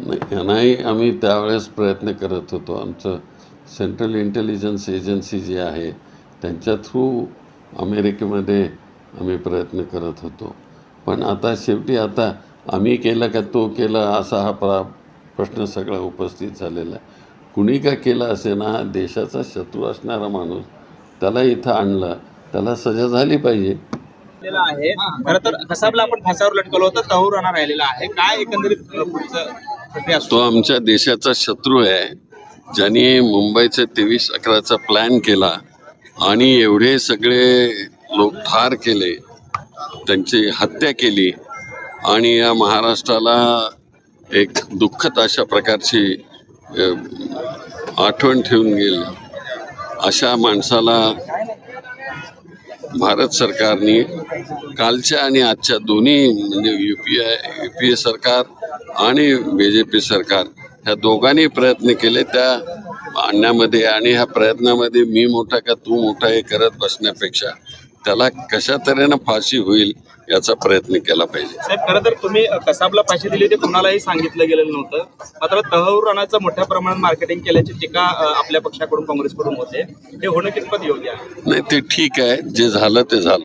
नाही नाही आम्ही त्यावेळेस प्रयत्न करत होतो. आमचं सेंट्रल इंटेलिजन्स एजन्सी जी आहे त्यांच्या थ्रू अमेरिकेमध्ये आम्ही प्रयत्न करत होतो. पण आता शेवटी आता आम्ही केलं का तो केला असा हा प्रा प्रश्न सगळा उपस्थित झालेला आहे. कुणी का केला असे ना हा देशाचा शत्रू असणारा माणूस त्याला इथं आणला त्याला सजा झाली पाहिजे. आहे. खरं तर कसाबला आपण फासावर लटकवलं होतं तहूर राहिलेला आहे. काय एकंदरीत पुढचं तो आमच्या देशाचा शत्रू आहे. ज्यांनी मुंबईचे तेवीस अकराचा प्लॅन केला आणि एवढे सगळे लोक ठार केले त्यांची हत्या केली आणि या महाराष्ट्राला एक दुःखद अशा प्रकारची आठवण ठेवून गेली. अशा माणसाला भारत सरकारने कालच्या आणि आजच्या दोन्ही म्हणजे U P I U P A सरकार आणि बी जे पी सरकार ह्या दोघांनी प्रयत्न केले त्या आणण्यामध्ये आणि ह्या प्रयत्नामध्ये मी मोठा का तू मोठा हे करत बसण्यापेक्षा त्याला कशा तऱ्हेनं फाशी होईल याचा प्रयत्न केला पाहिजे. साहेब खरं तर तुम्ही कसाबला फाशी दिली ते कुणालाही सांगितलं गेलेलं नव्हतं. मात्र तहूर राणाचं मोठ्या प्रमाणात मार्केटिंग केल्याची टीका आपल्या पक्षाकडून काँग्रेसकडून होते. हे होणं कितपत योग्य आहे? नाही ते ठीक आहे. जे झालं ते झालं.